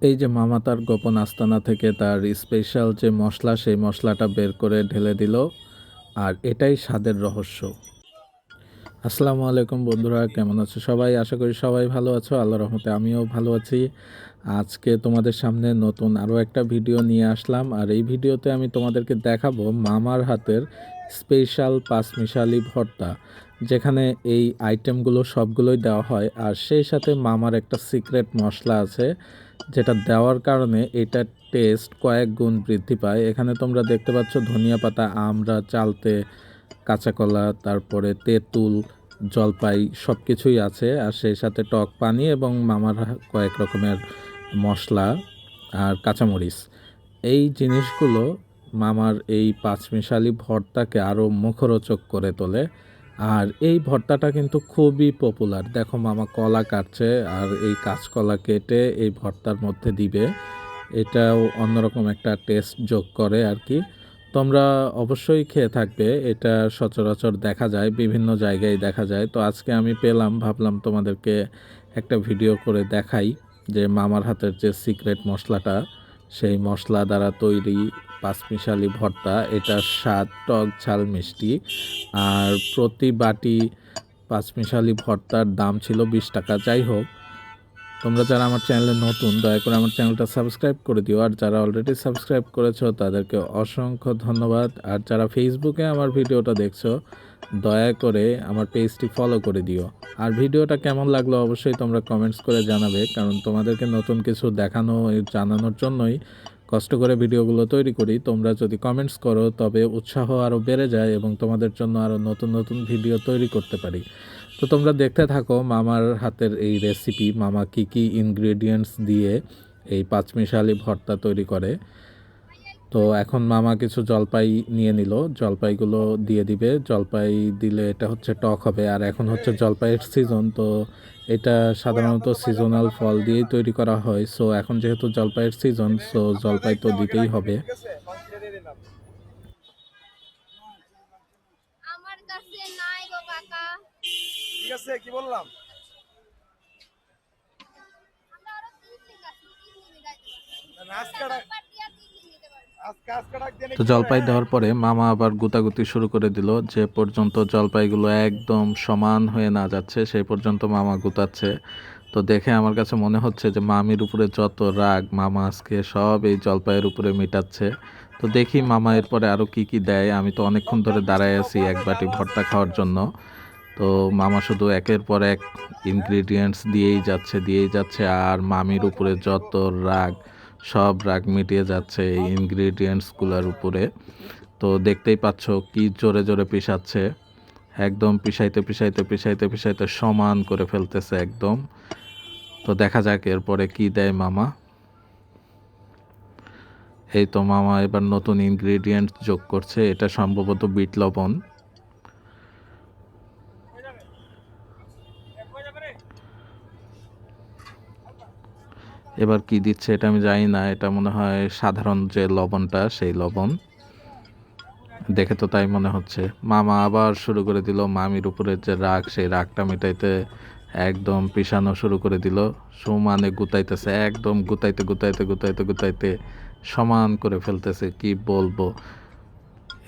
এই যে মামা তার গোপন আস্তানা থেকে তার স্পেশাল যে মশলা, সেই মশলাটা বের করে ঢেলে দিল, আর এটাই স্বাদের রহস্য। আসসালামু আলাইকুম বন্ধুরা, কেমন আছো সবাই? আশা করি সবাই ভালো আছো আল্লাহ রহমতে আমিও ভালো আছি। আজকে তোমাদের সামনে নতুন আরও একটা ভিডিও নিয়ে আসলাম, আর এই ভিডিওতে আমি তোমাদেরকে দেখাবো মামার হাতের স্পেশাল পাঁচমিশালি ভর্তা, যেখানে এই আইটেমগুলো সবগুলোই দেওয়া হয়, আর সেই সাথে মামার একটা সিক্রেট মশলা আছে, যেটা দেওয়ার কারণে এটার টেস্ট কয়েক গুণ বৃদ্ধি পায়। এখানে তোমরা দেখতে পাচ্ছ ধনিয়া পাতা আমরা চালতে কাঁচা কলা তারপরে তেঁতুল, জলপাই সব কিছুই আছে। আর সেই সাথে টক পানি এবং মামার কয়েক রকমের মশলা আর কাঁচামরিচ। এই জিনিসগুলো মামার এই পাঁচমিশালি ভর্তাকে আরও মুখরোচক করে তোলে। আর এই ভর্তাটা কিন্তু খুবই পপুলার দেখো মামা কলা কাটছে আর এই কাঁচকলা কেটে এই ভর্তার মধ্যে দিবে। এটাও অন্যরকম একটা টেস্ট যোগ করে আর কি। তোমরা অবশ্যই খেয়ে থাকবে, এটা সচরাচর দেখা যায়, বিভিন্ন জায়গায় দেখা যায়। তো আজকে আমি পেলাম, ভাবলাম তোমাদেরকে একটা ভিডিও করে দেখাই যে মামার হাতের যে সিক্রেট মশলাটা, সেই মশলা দ্বারা তৈরি পাঁচমিশালি ভর্তা, এটার স্বাদ টক ঝাল মিষ্টি। আর প্রতি বাটি পাঁচমিশালি ভর্তার দাম ছিল বিশ টাকা। যাই হোক তোমরা যারা আমার চ্যানেলে নতুন, দয়া করে আমার চ্যানেলটা সাবস্ক্রাইব করে দিও। আর যারা অলরেডি সাবস্ক্রাইব করেছ, তাদেরকে অসংখ্য ধন্যবাদ। আর যারা ফেসবুকে আমার ভিডিওটা দেখছ, দয়া করে আমার পেজটি ফলো করে দিও। আর ভিডিওটা কেমন লাগল অবশ্যই তোমরা কমেন্টস করে জানাবে, কারণ তোমাদেরকে নতুন কিছু দেখানো, জানানোর জন্যই কষ্ট করে ভিডিওগুলো তৈরি করি। তোমরা যদি কমেন্টস করো, তবে উৎসাহ আরও বেড়ে যায় এবং তোমাদের জন্য আরও নতুন নতুন ভিডিও তৈরি করতে পারি। তো তোমরা দেখতে থাকো মামার হাতের এই রেসিপি মামা কি কি ইনগ্রেডিয়েন্টস দিয়ে এই পাঁচমিশালি ভর্তা তৈরি করে। তো এখন মামা কিছু জলপাই নিয়ে নিল। জলপাইগুলো দিয়ে দিবে। জলপাই দিলে এটা হচ্ছে টক হবে। আর এখন হচ্ছে জলপাইয়ের সিজন তো এটা সাধারণত সিজনাল ফল দিয়েই তৈরি করা হয়। সো এখন যেহেতু জলপাইয়ের সিজন সো জলপাই তো দিতেই হবে। আজকে আজকে ডাক দিয়ে তো জলপাই দেওয়ার পরে মামা আবার গুতাগুতি শুরু করে দিল, যে পর্যন্ত জলপাইগুলো একদম সমান হয়ে না যাচ্ছে, সেই পর্যন্ত মামা গুতাচ্ছে। তো দেখে আমার কাছে মনে হচ্ছে যে মামির উপরে যত রাগ, মামা আজকে সব এই জলপাইয়ের উপরে মেটাচ্ছে। তো দেখি মামা এরপরে আরও কি কি দেয়, আমি তো অনেকক্ষণ ধরে দাঁড়ায় আছি এক বাটি ভর্তা খাওয়ার জন্য। তো মামা শুধু একের পর এক ইনগ্রিডিয়েন্টস দিয়েই যাচ্ছে দিয়েই যাচ্ছে আর মামির উপরে যত রাগ, সব রাগ মিটিয়ে যাচ্ছে এই ইনগ্রিডিয়েন্টসগুলোর উপরে। তো দেখতেই পাচ্ছ কি জোরে জোরে পিষাচ্ছে, একদম পিষাইতে পিষাইতে পিষাইতে পিষাইতে সমান করে ফেলতেছে একদম। তো দেখা যাক এরপরে কি দেয় মামা। এই তো মামা এবার নতুন ইনগ্রিডিয়েন্ট যোগ করছে, এটা সম্ভবত বিট লবণ। এবার কি দিচ্ছে এটা আমি জানি না, এটা মনে হয় সাধারণ যে লবণটা, সেই লবণ। দেখে তো তাই মনে হচ্ছে। মামা আবার শুরু করে দিল, মামির উপরে যে রাগ, সেই রাগটা মেটাইতে একদম পিষানো শুরু করে দিল। সমানে গুতাইতেছে, একদম গুতাইতে গুতাইতে গুতাইতে গুতাইতে সমান করে ফেলতেছে, কি বলব?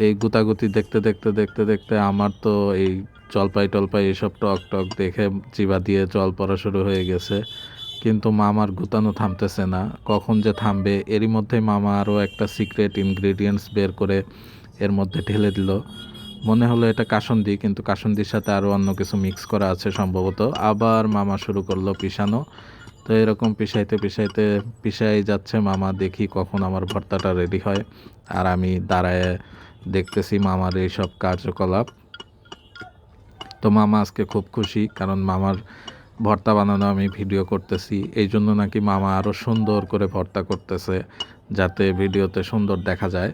এই গুতাগুতি দেখতে দেখতে দেখতে দেখতে আমার তো এই জলপাই টলপাই এসব টক টক দেখে জিবা দিয়ে জল পড়া শুরু হয়ে গেছে। কিন্তু মামার গুতানো থামতেছে না। কখন যে থামবে, এরই মধ্যে মামা আরও একটা সিক্রেট ইনগ্রেডিয়েন্টস বের করে এর মধ্যে ঢেলে দিল। মনে হলো এটা কাসন্দি, কিন্তু কাসন্দির সাথে আরও অন্য কিছু মিক্স করা আছে সম্ভবত। আবার মামা শুরু করল পিষানো। তো এরকম পিষাইতে পিষাইতে পিষাই যাচ্ছে মামা, দেখি কখন আমার ভর্তাটা রেডি হয়। আর আমি দাঁড়ায় দেখতেছি মামার এইসব কার্যকলাপ। তো মামা আজকে খুব খুশি, কারণ মামার ভর্তা বানানো আমি ভিডিও করতেছি। এই জন্য নাকি মামা আরও সুন্দর করে ভর্তা করতেছে, যাতে ভিডিওতে সুন্দর দেখা যায়।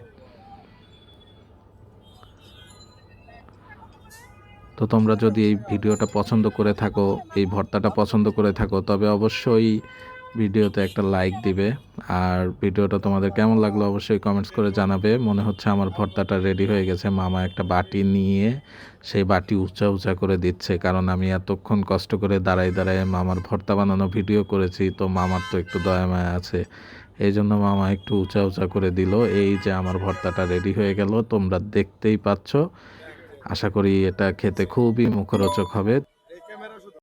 তো তোমরা যদি এই ভিডিওটা পছন্দ করে থাকো, এই ভর্তাটা পছন্দ করে থাকো, তবে অবশ্যই ভিডিওতে একটা লাইক দিবে। আর ভিডিওটা তোমাদের কেমন লাগল অবশ্যই কমেন্টস করে জানাবে। মনে হচ্ছে আমার ভর্তাটা রেডি হয়ে গেছে। মামা একটা বাটি নিয়ে সেই বাটি উঁচা উঁচা করে দিচ্ছে। কারণ আমি এতক্ষণ কষ্ট করে দাঁড়াই দাঁড়ায় মামার ভর্তা বানানো ভিডিও করেছি, তো মামার তো একটু দয়া মায়া আছে। এই জন্য মামা একটু উঁচা উঁচা করে দিল। এই যে আমার ভর্তাটা রেডি হয়ে গেল, তোমরা দেখতেই পাচ্ছ। আশা করি এটা খেতে খুবই মুখরোচক হবে।